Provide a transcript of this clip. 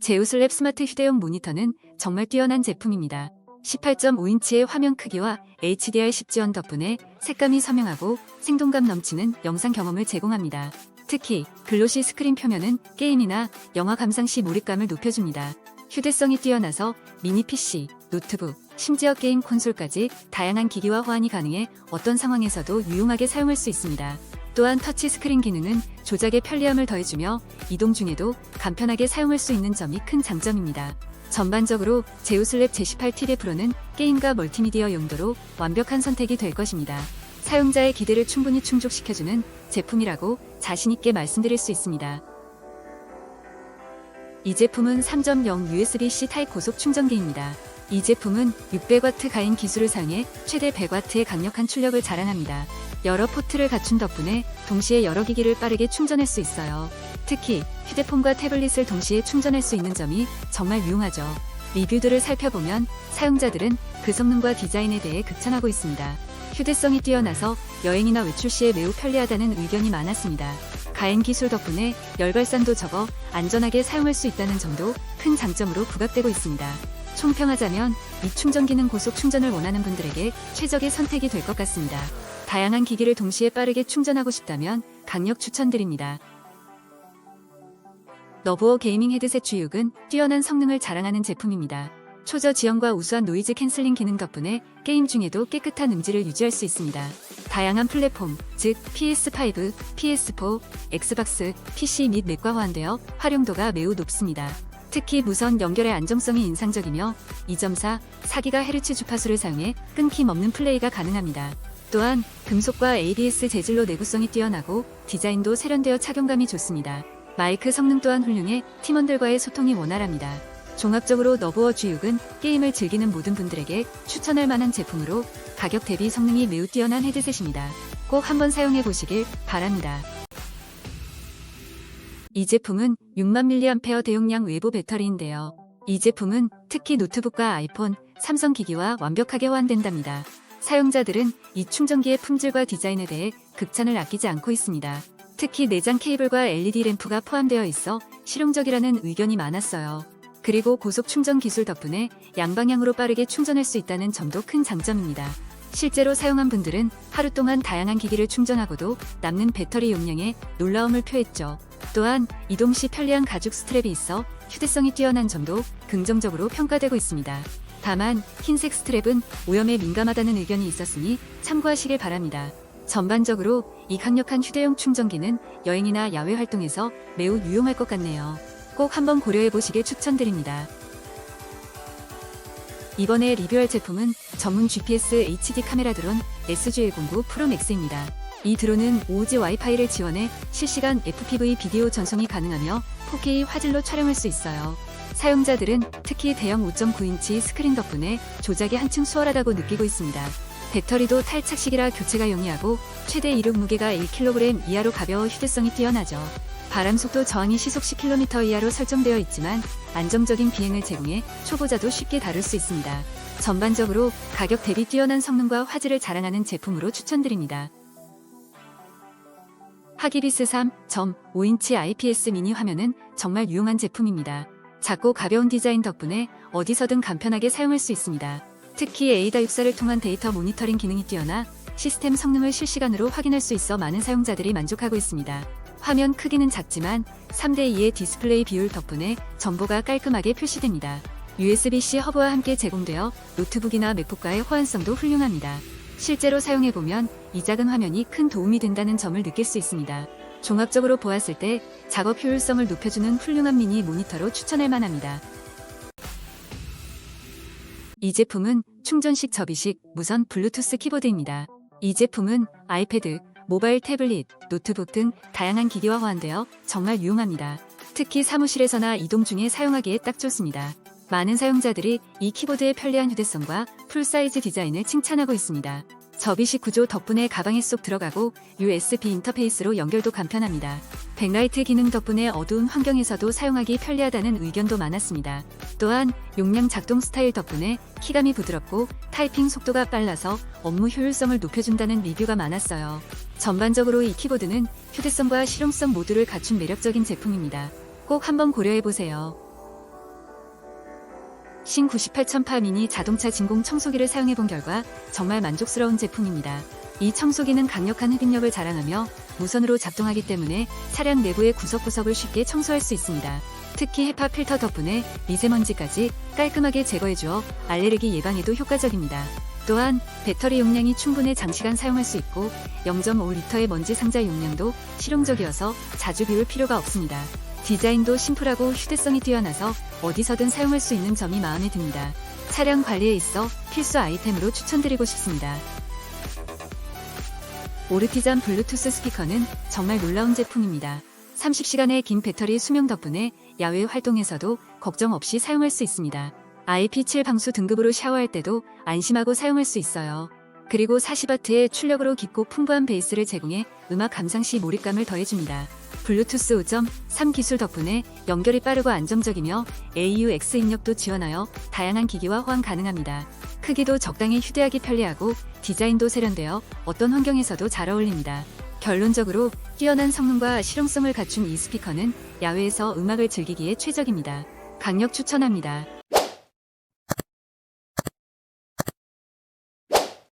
제우슬랩 스마트 휴대용 모니터는 정말 뛰어난 제품입니다. 18.5인치의 화면 크기와 HDR 10 지원 덕분에 색감이 선명하고 생동감 넘치는 영상 경험을 제공합니다. 특히 글로시 스크린 표면은 게임이나 영화 감상 시 몰입감을 높여줍니다. 휴대성이 뛰어나서 미니 PC, 노트북, 심지어 게임 콘솔까지 다양한 기기와 호환이 가능해 어떤 상황에서도 유용하게 사용할 수 있습니다. 또한 터치 스크린 기능은 조작에 편리함을 더해주며 이동 중에도 간편하게 사용할 수 있는 점이 큰 장점입니다. 전반적으로 제우슬랩 제18 TV 프로는 게임과 멀티미디어 용도로 완벽한 선택이 될 것입니다. 사용자의 기대를 충분히 충족시켜주는 제품이라고 자신있게 말씀드릴 수 있습니다. 이 제품은 3.0 USB-C 타입 고속 충전기입니다. 이 제품은 600W 가인 기술을 사용해 최대 100W의 강력한 출력을 자랑합니다. 여러 포트를 갖춘 덕분에 동시에 여러 기기를 빠르게 충전할 수 있어요. 특히 휴대폰과 태블릿을 동시에 충전할 수 있는 점이 정말 유용하죠. 리뷰들을 살펴보면 사용자들은 그 성능과 디자인에 대해 극찬하고 있습니다. 휴대성이 뛰어나서 여행이나 외출 시에 매우 편리하다는 의견이 많았습니다. 가행 기술 덕분에 열발산도 적어 안전하게 사용할 수 있다는 점도 큰 장점으로 부각되고 있습니다. 총평하자면 이 충전기는 고속 충전을 원하는 분들에게 최적의 선택이 될 것 같습니다. 다양한 기기를 동시에 빠르게 충전하고 싶다면 강력 추천드립니다. 너브어 게이밍 헤드셋 주육은 뛰어난 성능을 자랑하는 제품입니다. 초저 지연과 우수한 노이즈 캔슬링 기능 덕분에 게임 중에도 깨끗한 음질을 유지할 수 있습니다. 다양한 플랫폼, 즉 PS5, PS4, 엑스박스, PC 및 맥과 호환되어 활용도가 매우 높습니다. 특히 무선 연결의 안정성이 인상적이며 2.4, 4GHz 주파수를 사용해 끊김 없는 플레이가 가능합니다. 또한 금속과 ABS 재질로 내구성이 뛰어나고 디자인도 세련되어 착용감이 좋습니다. 마이크 성능 또한 훌륭해 팀원들과의 소통이 원활합니다. 종합적으로 너브어 G6은 게임을 즐기는 모든 분들에게 추천할 만한 제품으로 가격 대비 성능이 매우 뛰어난 헤드셋입니다. 꼭 한번 사용해 보시길 바랍니다. 이 제품은 6만 mAh 대용량 외부 배터리인데요. 이 제품은 특히 노트북과 아이폰, 삼성 기기와 완벽하게 호환된답니다. 사용자들은 이 충전기의 품질과 디자인에 대해 극찬을 아끼지 않고 있습니다. 특히 내장 케이블과 LED 램프가 포함되어 있어 실용적이라는 의견이 많았어요. 그리고 고속 충전 기술 덕분에 양방향으로 빠르게 충전할 수 있다는 점도 큰 장점입니다. 실제로 사용한 분들은 하루 동안 다양한 기기를 충전하고도 남는 배터리 용량에 놀라움을 표했죠. 또한 이동 시 편리한 가죽 스트랩이 있어 휴대성이 뛰어난 점도 긍정적으로 평가되고 있습니다. 다만 흰색 스트랩은 오염에 민감하다는 의견이 있었으니 참고하시길 바랍니다. 전반적으로 이 강력한 휴대용 충전기는 여행이나 야외 활동에서 매우 유용할 것 같네요. 꼭 한번 고려해 보시길 추천드립니다. 이번에 리뷰할 제품은 전문 GPS HD 카메라 드론 SG109 프로 맥스입니다. 이 드론은 5G 와이파이를 지원해 실시간 FPV 비디오 전송이 가능하며 4K 화질로 촬영할 수 있어요. 사용자들은 특히 대형 5.9인치 스크린 덕분에 조작이 한층 수월하다고 느끼고 있습니다. 배터리도 탈착식이라 교체가 용이하고 최대 이륙 무게가 1kg 이하로 가벼워 휴대성이 뛰어나죠. 바람 속도 저항이 시속 10km 이하로 설정되어 있지만 안정적인 비행을 제공해 초보자도 쉽게 다룰 수 있습니다. 전반적으로 가격 대비 뛰어난 성능과 화질을 자랑하는 제품으로 추천드립니다. 하기비스 3.5인치 IPS 미니 화면은 정말 유용한 제품입니다. 작고 가벼운 디자인 덕분에 어디서든 간편하게 사용할 수 있습니다. 특히 에이다 64를 통한 데이터 모니터링 기능이 뛰어나 시스템 성능을 실시간으로 확인할 수 있어 많은 사용자들이 만족하고 있습니다. 화면 크기는 작지만 3대2의 디스플레이 비율 덕분에 정보가 깔끔하게 표시됩니다. USB-C 허브와 함께 제공되어 노트북이나 맥북과의 호환성도 훌륭합니다. 실제로 사용해보면 이 작은 화면이 큰 도움이 된다는 점을 느낄 수 있습니다. 종합적으로 보았을 때 작업 효율성을 높여주는 훌륭한 미니 모니터로 추천할 만합니다. 이 제품은 충전식 접이식 무선 블루투스 키보드입니다. 이 제품은 아이패드, 모바일 태블릿, 노트북 등 다양한 기기와 호환되어 정말 유용합니다. 특히 사무실에서나 이동 중에 사용하기에 딱 좋습니다. 많은 사용자들이 이 키보드의 편리한 휴대성과 풀사이즈 디자인을 칭찬하고 있습니다. 접이식 구조 덕분에 가방에 쏙 들어가고 USB 인터페이스로 연결도 간편합니다. 백라이트 기능 덕분에 어두운 환경에서도 사용하기 편리하다는 의견도 많았습니다. 또한 용량 작동 스타일 덕분에 키감이 부드럽고 타이핑 속도가 빨라서 업무 효율성을 높여준다는 리뷰가 많았어요. 전반적으로 이 키보드는 휴대성과 실용성 모두를 갖춘 매력적인 제품입니다. 꼭 한번 고려해보세요. 신 98천파 미니 자동차 진공 청소기를 사용해 본 결과 정말 만족스러운 제품입니다. 이 청소기는 강력한 흡입력을 자랑하며 무선으로 작동하기 때문에 차량 내부의 구석구석을 쉽게 청소할 수 있습니다. 특히 헤파 필터 덕분에 미세먼지까지 깔끔하게 제거해주어 알레르기 예방에도 효과적입니다. 또한 배터리 용량이 충분해 장시간 사용할 수 있고 0.5리터의 먼지 상자 용량도 실용적이어서 자주 비울 필요가 없습니다. 디자인도 심플하고 휴대성이 뛰어나서 어디서든 사용할 수 있는 점이 마음에 듭니다. 차량 관리에 있어 필수 아이템으로 추천드리고 싶습니다. 오르티잔 블루투스 스피커는 정말 놀라운 제품입니다. 30시간의 긴 배터리 수명 덕분에 야외 활동에서도 걱정 없이 사용할 수 있습니다. IP7 방수 등급으로 샤워할 때도 안심하고 사용할 수 있어요. 그리고 40W의 출력으로 깊고 풍부한 베이스를 제공해 음악 감상 시 몰입감을 더해줍니다. 블루투스 5.3 기술 덕분에 연결이 빠르고 안정적이며 AUX 입력도 지원하여 다양한 기기와 호환 가능합니다. 크기도 적당히 휴대하기 편리하고 디자인도 세련되어 어떤 환경에서도 잘 어울립니다. 결론적으로 뛰어난 성능과 실용성을 갖춘 이 스피커는 야외에서 음악을 즐기기에 최적입니다. 강력 추천합니다.